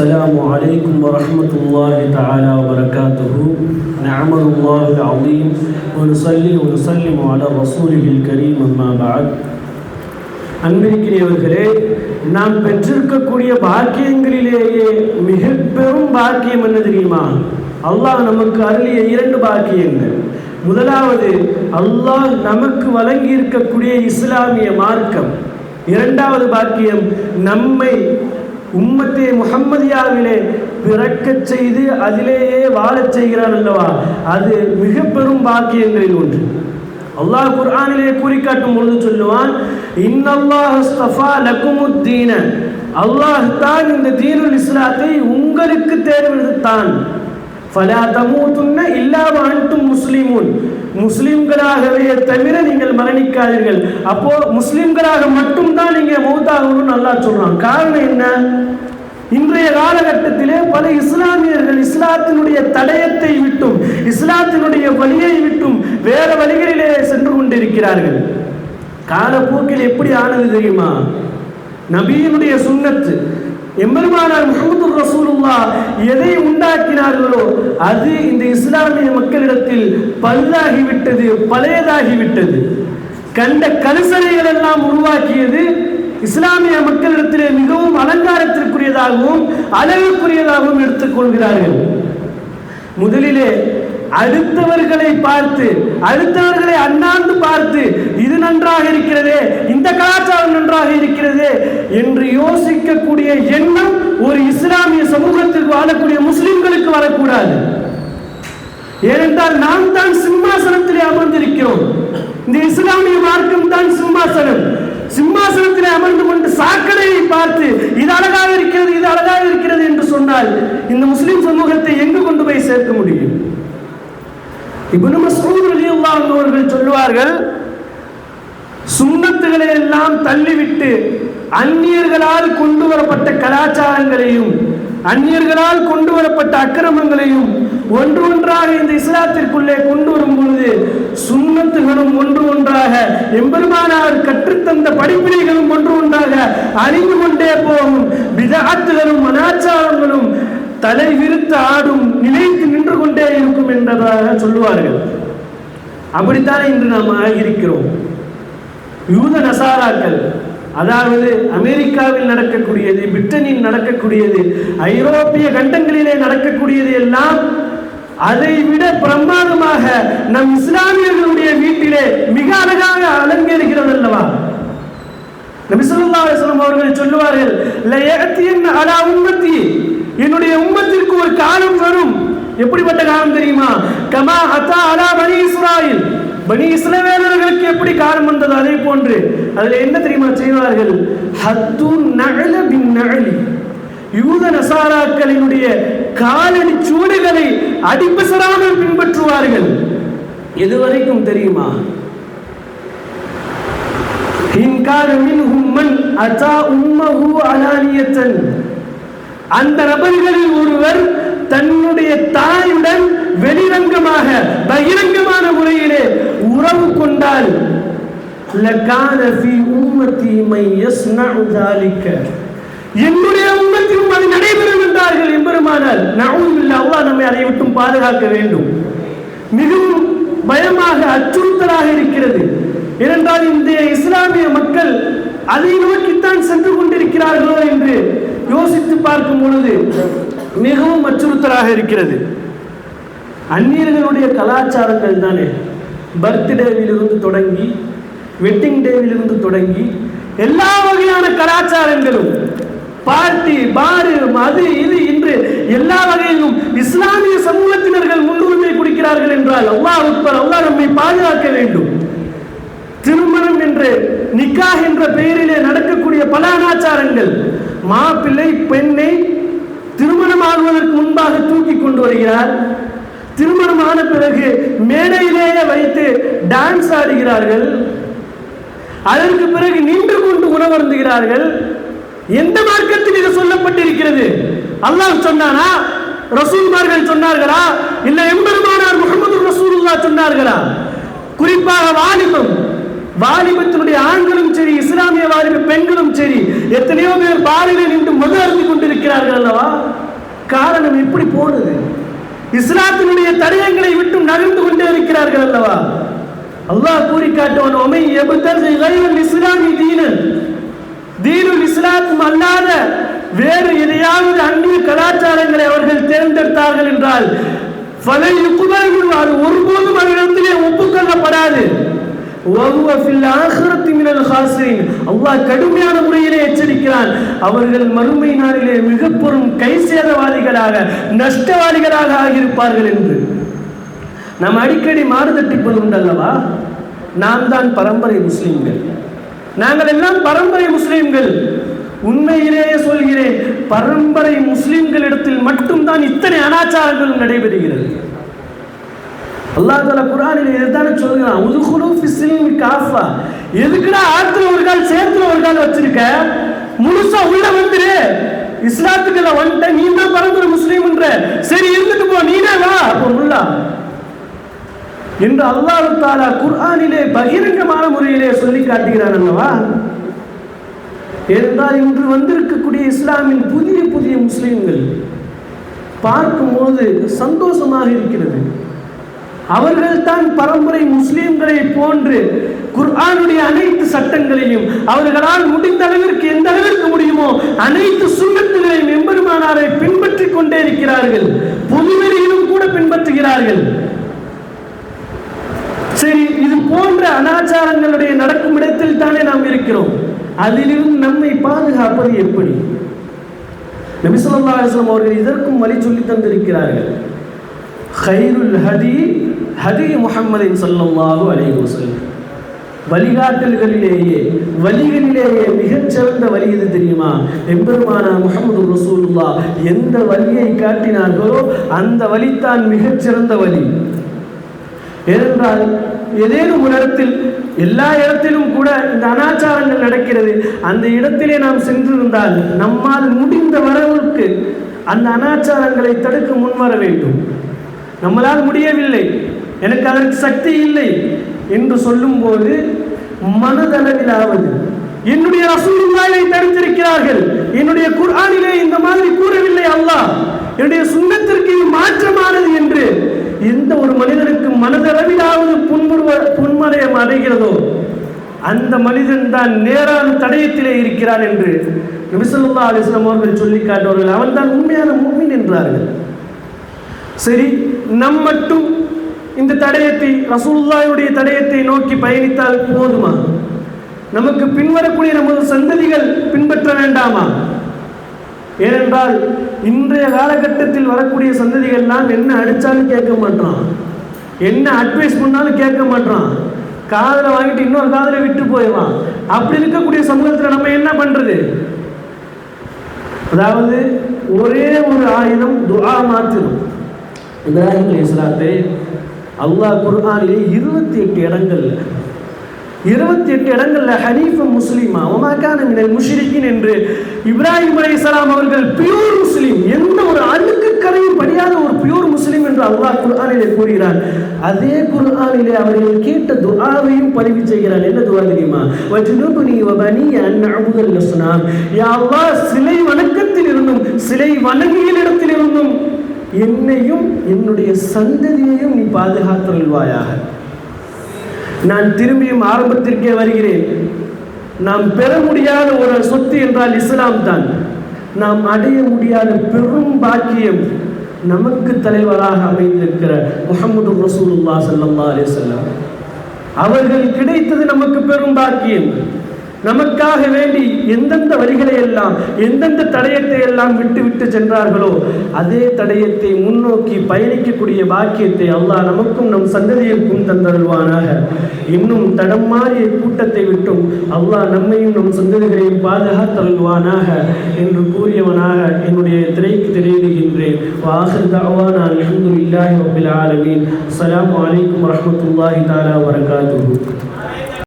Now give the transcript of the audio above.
السلام عليكم ورحمة الله تعالى وبركاته نعمل الله العظيم ونصلي ونسلم على رسوله الكريم أما بعد அன்பிற்கிறவர்களே நாம் பெற்றிருக்கக்கூடிய பாக்கியங்களிலேயே மிக பெரும் பாக்கியம் என்ன தெரியுமா அல்லாஹ் நமக்கு அருளிய இரண்டு பாக்கியங்கள் முதலாவது அல்லாஹ் நமக்கு வழங்கி இருக்கக்கூடிய இஸ்லாமிய மார்க்கம் இரண்டாவது பாக்கியம் நம்மை உம்மத்தே முகம்மதியாவிலே பிறக்கச் செய்து அதிலேயே வாழச் செய்கிறான் அல்லவா? அது மிக பெரும் பாக்கியங்களில் ஒன்று. அல்லாஹ் குர்ஆனிலே கூறி பொழுது சொல்லுவான் இன்னல்லாஹ் அஸ்தஃபா லக்குமுத்தீன அல்லாஹ் தான் இந்த தீனுல் இஸ்லாத்தை உங்களுக்கு தேர்வெடுத்தான் ஃபலா தமூதுன்ன இல்லா அன்தும் முஸ்லிமூன் முஸ்லிம்களாகவே தவிர நீங்கள் மரணிக்காதீர்கள். அப்போ முஸ்லிம்களாக மட்டும்தான் நீங்க மௌத்தாகணும்னு நல்லா சொல்றான். காரணம் என்ன? இன்றைய காலகட்டத்திலே பல இஸ்லாமியர்கள் இஸ்லாத்தினுடைய தடயத்தை விட்டும் இஸ்லாத்தினுடைய வழியை விட்டும் வேற வழிகளிலே சென்று கொண்டிருக்கிறார்கள். காலப்போக்கில் எப்படி ஆனது தெரியுமா? நபியினுடைய சுண்ணத்து எம்பெருமானார் முகமது ரசூலுல்லா எதை உண்டாக்கினார்களோ அது இந்த இஸ்லாமிய மக்களிடத்தில் பல்லாகிவிட்டது பழையதாகிவிட்டது. கண்ட கரிசனைகள் எல்லாம் உருவாக்கியது இஸ்லாமிய மக்களிடத்திலே மிகவும் அலங்காரத்திற்குரியதாகவும் அழகுக்குரியதாகவும் எடுத்துக்கொள்கிறார்கள். முதலிலே அடுத்தவர்களை பார்த்து அடுத்தவர்களை அண்ணாந்து பார்த்து இது நன்றாக இருக்கிறதே இந்த கலாச்சாரம் நன்றாக இருக்கிறது என்று யோசிக்கக்கூடிய எண்ணம் ஒரு இஸ்லாமிய சமூகத்திற்கு வாழக்கூடிய முஸ்லிம்களுக்கு வரக்கூடாது. ஏனென்றால் நாம் தான் சிம்மாசனத்திலே அமர்ந்திருக்கிறோம். இந்த இஸ்லாமிய மார்க்கம் தான் சிம்மாசனம். சிம்மாசனத்திலே அமர்ந்து கொண்டு சாக்கடையை பார்த்து இது அழகாக இருக்கிறது இது அழகாக இருக்கிறது என்று சொன்னால் இந்த முஸ்லிம் சமூகத்தை எங்கு கொண்டு போய் சேர்க்க முடியும்? இப்னு மஸ்ஊத் ரலியல்லாஹு அவர்கள் சொல்லுவார்கள் சுண்ணத்துகளை எல்லாம் தள்ளிவிட்டு அந்நியர்களால் கொண்டு வரப்பட்ட கலாச்சாரங்களையும் அந்நியர்களால் கொண்டு வரப்பட்ட அக்கிரமங்களையும் ஒன்று ஒன்றாக இந்த இஸ்லாத்திற்குள்ளே கொண்டு வரும் பொழுது சுண்ணத்துகளும் ஒன்று ஒன்றாக எம்பெருமானார் கற்றுத்தந்த படிப்பினைகளும் ஒன்று ஒன்றாக அழிந்து கொண்டே போகும். விதாத்துகளும் அனாச்சாரங்களும் தலை விரித்து ஆடும் நிலைத்து நின்று கொண்டே இருக்கும் என்பதாக சொல்லுவார்கள். அப்படித்தான் இன்று நாம் இருக்கிறோம் யூத நசாராக்கள் அதாவது அமெரிக்காவில் நடக்கக்கூடியது பிரிட்டனில் நடக்கக்கூடியது ஐரோப்பிய கண்டங்களிலே நடக்கக்கூடியது எல்லாம் அதை விட பிரமாதமாக நம் இஸ்லாமியர்களுடைய வீட்டிலே மிக அழகாக அலங்கரிக்கிறது அல்லவா? நபி அவர்கள் சொல்லுவார்கள் அலா என்னுடைய உம்மத்திற்கு ஒரு காலம் வரும். எப்படிப்பட்ட காலம் தெரியுமா? கமா அத்தா அலா பனி இஸ்ராயில். பனி இஸ்ரவேலர்களுக்கு எப்படி காலம் வந்தது? அதே போன்று. அதுல என்ன தெரியுமா செய்வார்கள்? ஹத்து நகல பின் நகலி யூத நசாராக்களினுடைய காலடி சூடுகளை அடிப்பசராமல் பின்பற்றுவார்கள். எதுவரைக்கும் தெரியுமா? இன் கான மின்ஹும் அத்தா உம்மஹு அலானியத்தன் அந்த நபர்களில் ஒருவர் தன்னுடைய தாயுடன் வெளிரங்கமாக பகிரங்கமான முறையிலே உறவு கொண்டால் என்னுடைய உம்மத்திலும் அது நடைபெறும் என்றார்கள் என்பெருமானால் நவுமில்ல அவ்வா நம்மை அதை விட்டும் பாதுகாக்க வேண்டும். மிகவும் பயமாக அச்சுறுத்தலாக இருக்கிறது. ஏனென்றால் இந்திய இஸ்லாமிய மக்கள் அதை நோக்கித்தான் சென்று கொண்டிருக்கிறார்களோ என்று யோசித்து பார்க்கும் பொழுது மிகவும் அச்சுறுத்தலாக இருக்கிறது. அந்நியர்களுடைய கலாச்சாரங்கள் தானே. பர்த்டேவிலிருந்து தொடங்கி வெட்டிங் டேவிலிருந்து தொடங்கி எல்லா வகையான கலாச்சாரங்களும் பார்ட்டி பாரு அது இது இன்று எல்லா வகையிலும் இஸ்லாமிய சமூகத்தினர்கள் முன்னுரிமை கொடுக்கிறார்கள் என்றால் அவ்வா உட்பட அவ்வா நம்மை பாதுகாக்க வேண்டும். திருமணம் என்று நிக்காஹ் என்ற பெயரிலே நடக்கக்கூடிய பல அனாச்சாரங்கள் மாப்பிள்ளை பெண்ணை திருமணமாகுவதற்கு முன்பாக தூக்கி கொண்டு வருகிறார். திருமணம் ஆன பிறகு மேடையிலேயே வைத்து டான்ஸ் ஆடுகிறார்கள். அதற்கு பிறகு நின்று கொண்டு உணவருந்துகிறார்கள். எந்த மார்க்கத்தில் இது சொல்லப்பட்டிருக்கிறது? அல்லாஹ் சொன்னானா? ரசூல்மார்கள் சொன்னார்களா? இல்ல எம்பெருமானார் முகமது ரசூலுல்லா சொன்னார்களா? குறிப்பாக வாலிபம். வாலிபத்தினுடைய ஆண்களும் சரி இஸ்லாமிய வாலிப பெண்களும் சரி எத்தனையோ பேர் பாலிலே நின்று மது அருந்தி கொண்டிருக்கிறார்கள் இருக்கிறார்கள் அல்லவா? காரணம் எப்படி போனது? இஸ்லாத்தினுடைய தடயங்களை விட்டு நகர்ந்து கொண்டே இருக்கிறார்கள் அல்லவா? அல்லாஹ் கூறி காட்டுவன் ஒமை எபுத்தர் இஸ்லாமி தீனன் தீனுல் இஸ்லாத்தும் அல்லாத வேறு எதையாவது அந்நிய கலாச்சாரங்களை அவர்கள் தேர்ந்தெடுத்தார்கள் என்றால் பல யுக்குதர்கள் அது ஒருபோதும் அவரிடத்திலே ஒப்புக்கொள்ளப்படாது. அல்லாஹ் கடுமையான முறையிலே எச்சரிக்கிறான் அவர்கள் மறுமை நாளிலே மிக பெரும் கை சேதவாதிகளாக நஷ்டவாதிகளாக ஆகியிருப்பார்கள் என்று. நாம் அடிக்கடி மாறுதட்டிப்பது உண்டல்லவா நாம் தான் பரம்பரை முஸ்லீம்கள். நாங்கள் எல்லாம் பரம்பரை முஸ்லீம்கள். உண்மையிலேயே சொல்கிறேன் பரம்பரை முஸ்லிம்களிடத்தில் மட்டும்தான் இத்தனை அனாச்சாரங்கள் நடைபெறுகிறது. அல்லாஹ் தாலா குரானில் இதுதானே சொல்லுகிறான். உதுகுலு ஃபிஸ்லிம் காஃபா. எதுக்குடா ஆத்துல ஒரு கால் சேர்த்துல ஒரு கால் வச்சிருக்க? முழுசா உள்ள வந்துரு. இஸ்லாத்துக்கு நான் வந்துட்டேன் நீ தான் பரம்பரை முஸ்லீம்ன்ற. சரி இருந்துட்டு போ நீனே வா. அப்போ முல்லா. என்று அல்லாஹ் தாலா குர்ஆனிலே பகிரங்கமான முறையிலே சொல்லி காட்டுகிறான் அல்லவா? இருந்தால் இன்று வந்திருக்கக்கூடிய இஸ்லாமின் புதிய புதிய முஸ்லிம்கள் பார்க்கும்போது சந்தோஷமாக இருக்கிறது. அவர்கள்தான் பரம்பரை முஸ்லீம்களை போன்று குர்ஆனுடைய அனைத்து சட்டங்களையும் அவர்களால் முடிந்த அளவிற்கு எந்த அளவிற்கு முடியுமோ அனைத்து சுண்ணத்துகளையும் எம்பெருமானாரை பின்பற்றிக் கொண்டே இருக்கிறார்கள். பொதுவெளியிலும் கூட பின்பற்றுகிறார்கள். சரி இது போன்ற அனாச்சாரங்களுடைய நடக்கும் இடத்தில் தானே நாம் இருக்கிறோம். அதிலிருந்து நம்மை பாதுகாப்பது எப்படி? நபிசல்லா அவர்கள் இதற்கும் வழி சொல்லி தந்திருக்கிறார்கள். ஹைருல் ஹதி ஹதி முஹம்மதின் சொல்லமாக அலைஹி வஸல்லம். வழிகாட்டல்களிலேயே வழிகளிலேயே மிகச்சிறந்த வழி எது தெரியுமா? எம்பெருமானா முகமது ரசூல்லா எந்த வழியை காட்டினார்களோ அந்த வழித்தான் மிகச்சிறந்த வழி. ஏனென்றால் ஏதேனும் ஒரு இடத்தில் எல்லா இடத்திலும் கூட இந்த அனாச்சாரங்கள் நடக்கிறது. அந்த இடத்திலே நாம் சென்றிருந்தால் நம்மால் முடிந்த வரவுக்கு அந்த அனாச்சாரங்களை தடுக்க முன்வர வேண்டும். நம்மளால் முடியவில்லை. எனக்கு அதற்கு சக்தி இல்லை என்று சொல்லும்போது மனதளவிலாவது என்னுடைய ரசூலுல்லாவை தடுத்திருக்கிறார்கள். என்னுடைய குர்ஆனிலே இந்த மாதிரி கூறவில்லை அல்லாஹ். என்னுடைய சுண்ணத்திற்கு மாற்றமானது என்று எந்த ஒரு மனிதனுக்கு மனதளவிலாவது புன்முறுவ புன்மலையம் அடைகிறதோ அந்த மனிதன் தான் நேரான தடயத்திலே இருக்கிறான் என்று நபிசல்லா அலிஸ்லாம் அவர்கள் சொல்லி காட்டுவார்கள் அவன் தான் உண்மையான மூமின் என்றார்கள். சரி நம் மட்டும் இந்த தடயத்தை ரசூல்லாவுடைய தடயத்தை நோக்கி பயணித்தால் போதுமா? நமக்கு பின்வரக்கூடிய நமது சந்ததிகள் பின்பற்ற வேண்டாமா? ஏனென்றால் இன்றைய காலகட்டத்தில் வரக்கூடிய சந்ததிகள் எல்லாம் என்ன அடித்தாலும் கேட்க மாட்டான் என்ன அட்வைஸ் பண்ணாலும் கேட்க மாட்டான் காதில் வாங்கிட்டு இன்னொரு காதில் விட்டு போயிடலாம் அப்படி இருக்கக்கூடிய சமூகத்தில் நம்ம என்ன பண்ணுறது அதாவது ஒரே ஒரு ஆயுதம் துஆ மாத்திரம். இப்ராஹிம் இஸ்லாத்தை அல்லாஹ் குர்ஆனிலே இருபத்தி எட்டு இடங்கள்ல இருபத்தி எட்டு இடங்கள்ல ஹனீஃப முஸ்லீமா உமாக்கான மினல் முஷ்ரிக்கின் என்று இப்ராஹிம் அலி இஸ்லாம் அவர்கள் பியூர் முஸ்லீம் எந்த ஒரு அழுக்கு கரையும் படியாத ஒரு பியூர் முஸ்லீம் என்று அல்லாஹ் குர்ஆனிலே கூறுகிறார் அதே குர்ஆனிலே அவர்கள் கேட்ட துஆவையும் பதிவு செய்கிறார் என்ன துஆ தெரியுமா? வஜ்னுபுனி வபனி அன் அபுதல் அஸ்னாம் யா அல்லாஹ் சிலை வணக்கத்தில் இருந்தும் சிலை வணங்கி என்னையும் என்னுடைய சந்ததியையும் நீ பாதுகாத்தருள்வாயாக. நான் திரும்பியும் ஆரம்பத்திற்கே வருகிறேன். நாம் பெற முடியாத ஒரு சொத்து என்றால் இஸ்லாம் தான். நாம் அடைய முடியாத பெரும் பாக்கியம் நமக்கு தலைவராக அமைந்திருக்கிற முகமது ரசூலுல்லா சல்லா அலிசல்லாம் அவர்கள் கிடைத்தது நமக்கு பெரும் பாக்கியம். நமக்காக வேண்டி எந்தெந்த வரிகளை எல்லாம் எந்தெந்த தடயத்தை எல்லாம் விட்டு விட்டு சென்றார்களோ அதே தடயத்தை முன்னோக்கி பயணிக்கக்கூடிய பாக்கியத்தை அல்லாஹ் நமக்கும் நம் சந்ததியிற்கும் தந்தருள்வானாக. இன்னும் தடம் மாறிய கூட்டத்தை விட்டும் அல்லாஹ் நம்மையும் நம் சந்ததிகளையும் பாதுகாத்தருள்வானாக என்று கூறியவனாக என்னுடைய திரைக்கு திரையிடுகின்றேன். வாசல் தாவானா அல்ஹம்துலில்லாஹி ரப்பில் ஆலமீன். அஸ்ஸலாமு அலைக்கும் வரஹ்மத்துல்லாஹி